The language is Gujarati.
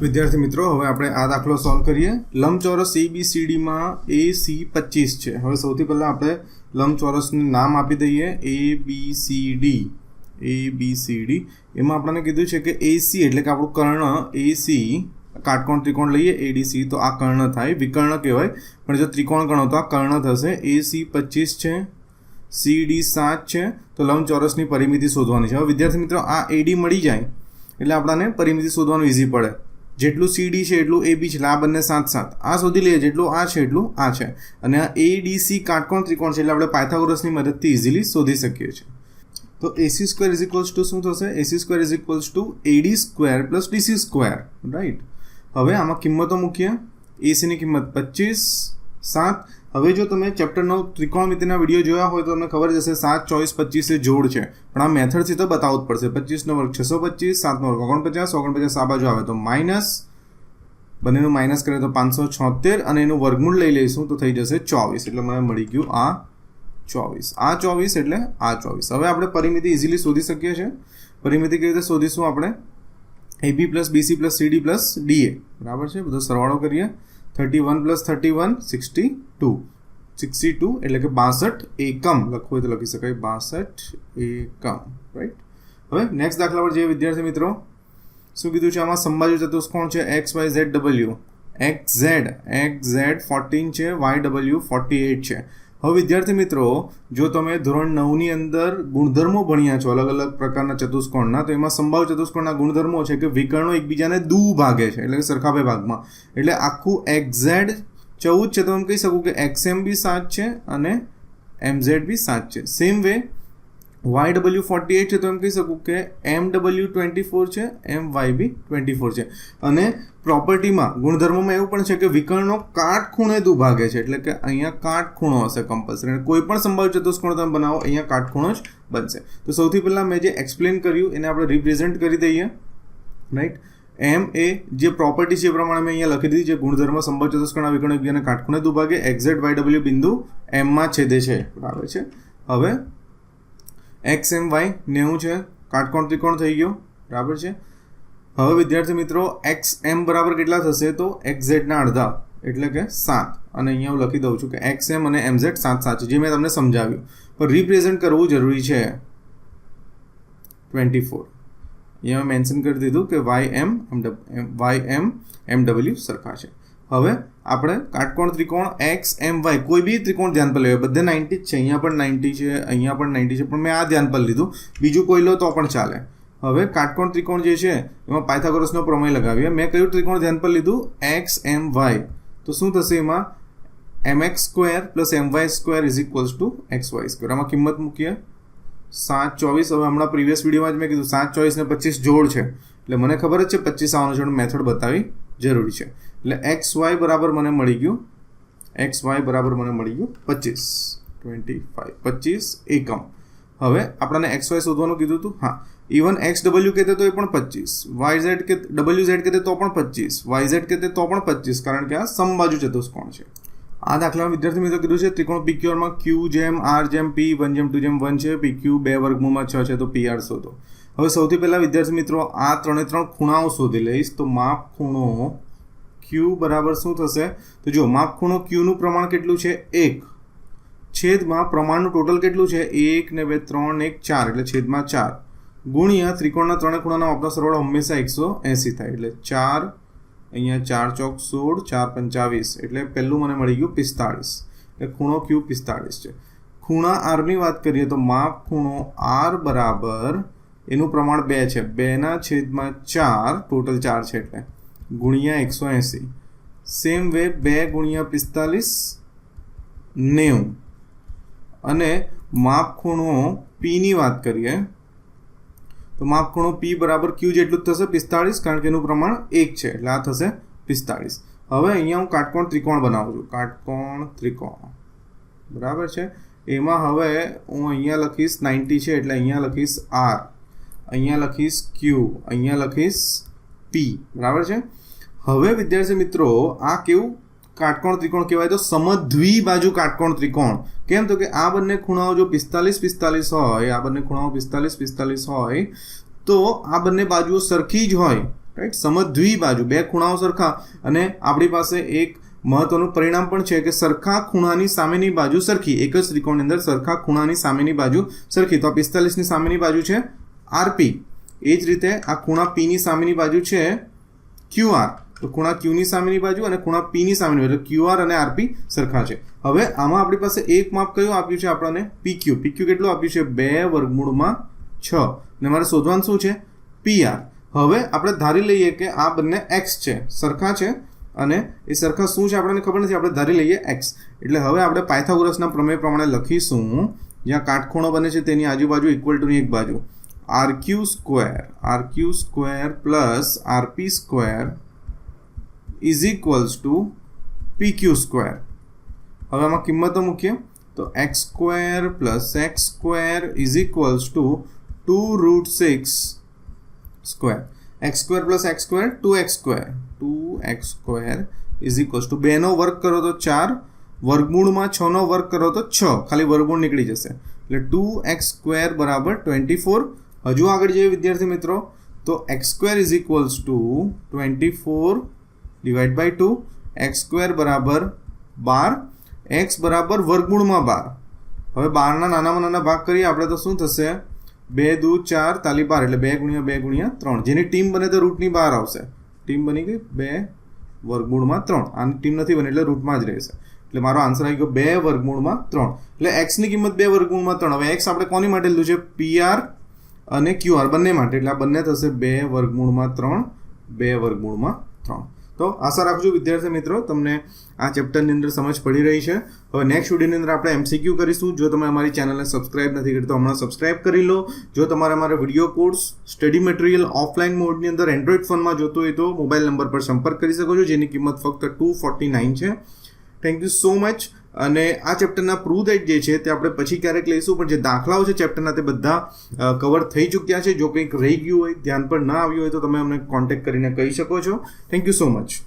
વિદ્યાર્થી મિત્રો, હવે આપણે આ દાખલો સોલ્વ કરીએ. લંબચોરસ એબીસીડીમાં એ સી પચીસ છે. હવે સૌથી પહેલાં આપણે લંબચોરસનું નામ આપી દઈએ. A B C D A B C D એમાં આપણને કીધું છે કે એસી એટલે કે આપણું કર્ણ એસી કાટકોણ ત્રિકોણ લઈએ એડીસી તો આ કર્ણ થાય. વિકર્ણ કહેવાય. પણ જો ત્રિકોણ ગણો તો આ કર્ણ થશે. એસી પચીસ છે. સીડી સાત છે. તો લંબચોરસની પરિમિતિ શોધવાની છે. હવે વિદ્યાર્થી મિત્રો, આ એડી મળી જાય. એટલે આપણાને પરિમિતિ શોધવાનું ઇઝી પડે. જેટલું સીડી છે, એટલું એ બી છે આ બંને સાત સાત આ શોધી લઈએ જેટલું આ છે, એટલું આ છે. અને આ એ ડી સી કાટકોણ ત્રિકોણ છે, એટલે આપણે પાયથાગોરસની મદદથી ઇઝીલી શોધી શકીએ છીએ. તો AC square is equals to શું થશે? AC square is equals to AD square plus DC square right હવે આમાં કિંમતો મૂકીએ. એસીની કિંમત પચીસ, સાત હવે જો તમે ચેપ્ટરનો ત્રિકોણમિતિના વીડિયો જોયા હોય તો તમને ખબર જશે સાત, ચોવીસ, પચીસ જોડ છે. પણ આ મેથડથી તો બતાવવું જ પડશે. પચીસનો વર્ગ છસો પચીસ, સાતનો વર્ગ ઓગણપચાસ ઓગણપચાસ આ બાજુ આવે તો માઇનસ, બંનેનું માઇનસ કરીએ તો પાંચસો છોતેર અને એનું વર્ગમૂળ લઈ લઈશું તો થઈ જશે ચોવીસ. એટલે મને મળી ગયું આ ચોવીસ. આ ચોવીસ એટલે આ ચોવીસ. હવે આપણે પરિમિતિ ઇઝીલી શોધી શકીએ છીએ. પરિમિતિ કેવી રીતે શોધીશું આપણે? AB plus BC plus CD plus DA બરાબર છે? બધો સરવાળો કરીએ. Thirty one plus thirty one sixty two sixty two એટલે કે બાસઠ એકમ. લખવું હોય તો લખી શકાય. બાસઠ એકમ. રાઈટ હવે નેક્સ્ટ દાખલા પર જઈએ વિદ્યાર્થી મિત્રો. શું કીધું છે આમાં? સંબાજુ ચતુષ્કોણ છે X Y Z W X Z X Z fourteen છે. વાય ડબલ્યુ ફોર્ટી એટ છે. હવે વિદ્યાર્થી મિત્રો, જો તમે ધોરણ નવની અંદર ગુણધર્મો ભણ્યા છો, અલગ અલગ પ્રકારના ચતુષ્કોણના, તો એમાં સંભાવ ચતુષ્કોણના ગુણધર્મો છે કે વિકર્ણો એકબીજાને દુ ભાગે છે, એટલે સરખા બે ભાગમાં. એટલે આખું એક્ઝેડ ચૌદ છે તો એમ કહી શકું કે એક્સએમ બી સાત છે અને એમઝેડ બી સાત છે. Same way Y W forty eight છે તો એમ કહી શકું કે એમ ડબલ્યુ ટ્વેન્ટી ફોર છે, એમ વાય બી ટ્વેન્ટી ફોર છે. અને પ્રોપર્ટીમાં, ગુણધર્મોમાં એવું પણ છે કે વિકર્ણનો કાટખૂણે દુભાગે છે, એટલે કે અહીંયા કાટખૂણો હશે કમ્પલસરી અને કોઈ પણ સંભાવિત ચતુષ્કોણ તમે બનાવો, અહીંયા કાટખૂણો જ બનશે. તો સૌથી પહેલાં મેં જે એક્સપ્લેન કર્યું, એને આપણે રિપ્રેઝેન્ટ કરી દઈએ. રાઈટ એમ એ જે પ્રોપર્ટી છે એ પ્રમાણે મેં અહીંયા લખી દીધી, જે ગુણધર્મ, સંભાવ ચતુષ્કોણ વિકર્ણ વિજ્ઞાન કાટખૂણે દુભાગે. એક્ઝેક્ટ વાય ડબલ્યુ બિંદુ એમમાં છેદે છે. બરાબર છે. હવે એક્સ એમ વાય નેવું છે. કાટકોણ ત્રિકોણ થઈ ગયો? બરાબર છે. હવે વિદ્યાર્થી મિત્રો એક્સ એમ બરાબર કેટલા થશે? તો એક્સ ઝેડના અડધા, એટલે કે સાત. અને અહીંયા હું લખી દઉં છું કે એક્સ એમ અને એમ ઝેડ સાત સાત છે. જે મેં તમને સમજાવ્યું. પણ રિપ્રેઝેન્ટ કરવું જરૂરી છે. ટ્વેન્ટી ફોર અહીંયા મેન્શન કરી દીધું કે Y M M Y M M W સરખા છે. હવે આપણે કાટકોણ ત્રિકોણ એક્સ એમ વાય કોઈ બી ત્રિકોણ ધ્યાન પર લેવાય. બધે નાઇન્ટી જ છે. અહીંયા પણ નાઇન્ટી છે, અહીંયા પણ નાઇન્ટી છે, પણ મેં આ ધ્યાન પર લીધું. બીજું કોઈ લો તો પણ ચાલે. હવે કાટકોણ ત્રિકોણ જે છે, એમાં પાયથાગોરસનો પ્રમેય લગાવીએ. મેં કયું ત્રિકોણ ધ્યાન પર લીધું? એક્સ એમ વાય તો શું થશે એમાં? M X square plus M Y square is equals to X Y square આમાં કિંમત મૂકીએ. સાત ચોવીસ. હવે હમણાં પ્રીવિયસ વિડીયોમાં જ મેં કીધું, સાત ચોવીસ ને પચીસ જોડ છે. એટલે મને ખબર જ છે પચીસ આવવાનું છે મેથડ બતાવી જરૂરી છે. એટલે એક્સ વાય બરાબર મને મળી ગયું. એક્સ વાય બરાબર મને મળી ગયું પચીસ. ટ્વેન્ટી ફાઈવ પચીસ એકમ. હવે આપણને એક્સ વાય શોધવાનું કીધું હતું? હા. ઇવન એક્સ ડબલ્યુ કહેતે તો એ પણ પચીસ. વાય ઝેડ કે ડબલ્યુ ઝેડ કહેતે તો પણ પચીસ. વાય ઝેડ કહેતે તો પણ પચીસ. કારણ કે આ સમબાજુ ચતુષ્કોણ છે. આ દાખલામાં વિદ્યાર્થી મિત્રો કીધું છે, ત્રિકોણ પીક્યુઆરમાં ક્યુ જેમ આર જેમ પી વન જેમ ટુ જેમ વન છે પી ક્યુ બે વર્ગમૂળમાં છ છે, તો પી આર શોધો. હવે સૌથી પહેલાં વિદ્યાર્થી મિત્રો આ ત્રણે ત્રણ ખૂણાઓ શોધી લઈશ. તો માપ ખૂણો ક્યુ બરાબર શું થશે? તો જો માપ ખૂણો ક્યુનું પ્રમાણ કેટલું છે? એક. છેદમાં પ્રમાણનું ટોટલ કેટલું છે? એક ને બે, ત્રણ, એક, ચાર, એટલે છેદમાં ચાર. ગુણ્યા ત્રિકોણના ત્રણે ખૂણાના માપનો સરવાળો હંમેશા એકસો એંસી થાય, એટલે ચાર, અહીંયા ચાર ચોક સોળ, ચાર પંચાવીસ, એટલે પહેલું મને મળી ગયું પિસ્તાળીસ. એટલે ખૂણો ક્યુ પિસ્તાળીસ છે. ખૂણા આરની વાત કરીએ તો માપ ખૂણો આર બરાબર એનું પ્રમાણ બે છે. બેના છેદમાં ચાર ટોટલ ચાર છે એટલે. ગુણ્યા એકસો એંસી. સેમ વે બે ગુણ્યા પિસ્તાલીસ, નેવું. અને માપ ખૂણો પીની વાત કરીએ, તો માપ ખૂણો પી બરાબર ક્યુ જેટલું જ થશે પિસ્તાળીસ, કારણ કે એનું પ્રમાણ એક છે, એટલે આ થશે પિસ્તાળીસ. હવે અહીંયા હું કાટકોણ ત્રિકોણ બનાવું છું. કાટકોણ ત્રિકોણ. બરાબર છે? એમાં હવે હું અહીંયા લખીશ નાઇન્ટી છે, એટલે અહીંયા લખીશ આર. અહીંયા લખીશ ક્યુ. અહીંયા લખીશ પી. બરાબર છે? હવે, વિદ્યાર્થી મિત્રો, આ કેવું? કાટકોણ ત્રિકોણ કહેવાય તો સમદ્વિ બાજુ કાટકોણ ત્રિકોણ. કેમ? તો કે આ બંને ખૂણાઓ જો પિસ્તાલીસ પિસ્તાલીસ હોય, આ બંને ખૂણાઓ પિસ્તાલીસ પિસ્તાલીસ હોય, તો આ બંને બાજુઓ સરખી જ હોય રાઈટ સમદ્વિ બાજુ, બે ખૂણાઓ સરખા. અને આપણી પાસે એક મહત્વનું પરિણામ પણ છે કે સરખા ખૂણાની સામેની બાજુ સરખી, એક જ ત્રિકોણની અંદર સરખા ખૂણાની સામેની બાજુ સરખી. તો આ પિસ્તાલીસની સામેની બાજુ છે આરપી એ જ રીતે આ ખૂણા પીની સામેની બાજુ છે ક્યુઆર તો ખૂણા ક્યુની સામેની બાજુ અને ખૂણા પીની સામેની બાજુ. ક્યુઆર અને આરપી સરખા છે. હવે આમાં આપણી પાસે એક માપ કયું આપ્યું છે આપણને? પીક્યુ પીક્યુ કેટલું આપ્યું છે? બે વર્ગમૂળમાં છ. ને મારે શોધવાનું શું છે? પીઆર હવે આપણે ધારી લઈએ કે આ બંને એક્સ છે. સરખા છે? અને એ સરખા શું છે આપણને ખબર નથી. આપણે ધારી લઈએ એક્સ એટલે હવે આપણે પાયથાગોરસના પ્રમેય પ્રમાણે લખીશું. જ્યાં કાટખૂણો બને છે તેની આજુબાજુ ઇક્વલ ટુની એક બાજુ. R Q square R Q square plus RP square is equals to P Q square હવે આમાં કિંમતો મૂકીએ. તો X square plus X square is equals to two root six square X square plus X square two X square two X square is equals to બેનો વર્ક કરો તો ચાર. વર્ગમૂળમાં છનો વર્ક કરો તો છ. ખાલી વર્ગમૂળ નીકળી જશે. એટલે ટુ એક્સ સ્ક્વેર બરાબર ટ્વેન્ટી ફોર હજુ આગળ જઈએ વિદ્યાર્થી મિત્રો. તો X square is equals to twenty four divide by two X square બરાબર બાર એક્સ બરાબર વર્ગમૂળમાં બાર. હવે બારના નાનામાં નાના ભાગ કરીએ, આપણે તો શું થશે? બે, દુ, ચાર, તાલી, બાર, એટલે બે ગુણ્યા બે ગુણ્યા ત્રણ. જેની ટીમ બને તો રૂટની બહાર આવશે. ટીમ બની ગઈ બે વર્ગમૂળમાં ત્રણ. આની ટીમ નથી બની એટલે રૂટમાં જ રહેશે. એટલે મારો આન્સર આવી ગયો બે વર્ગમૂળમાં ત્રણ. એટલે એક્સની કિંમત બે વર્ગમૂળમાં ત્રણ. હવે એક્સ આપણે કોની માટે લીધું છે? પીઆર અને ક્યુઆર બંને માટે. એટલે આ બંને થશે બે વર્ગમૂળમાં ત્રણ, બે વર્ગમૂળમાં ત્રણ. તો આશા રાખજો વિદ્યાર્થી મિત્રો, તમને આ ચેપ્ટરની અંદર સમજ પડી રહી છે. હવે નેક્સ્ટ વિડીયોની અંદર આપણે એમસીક્યુ કરીશું. જો તમે અમારી ચેનલને સબસ્ક્રાઇબ નથી કરી, તો હમણાં સબસ્ક્રાઇબ કરી લો. જો તમારે અમારા video course study material offline મોડની અંદર એન્ડ્રોઈડ ફોનમાં જોતો હોય તો મોબાઈલ નંબર પર સંપર્ક કરી શકો છો, જેની કિંમત ફક્ત ટુ ફોર્ટી નાઇન છે. થેન્ક યુ સો મચ અને આ ચેપ્ટરના પ્રૂવ દેટ જે છે તે આપણે પછી ક્યારેક લઈશું, પણ જે દાખલાઓ છે ચેપ્ટરના તે બધા કવર થઈ ચૂક્યા છે. જો કંઈક રહી ગયું હોય, ધ્યાન પર ના આવ્યું હોય, તો તમે અમને કોન્ટેક્ટ કરીને કહી શકો છો. Thank you so much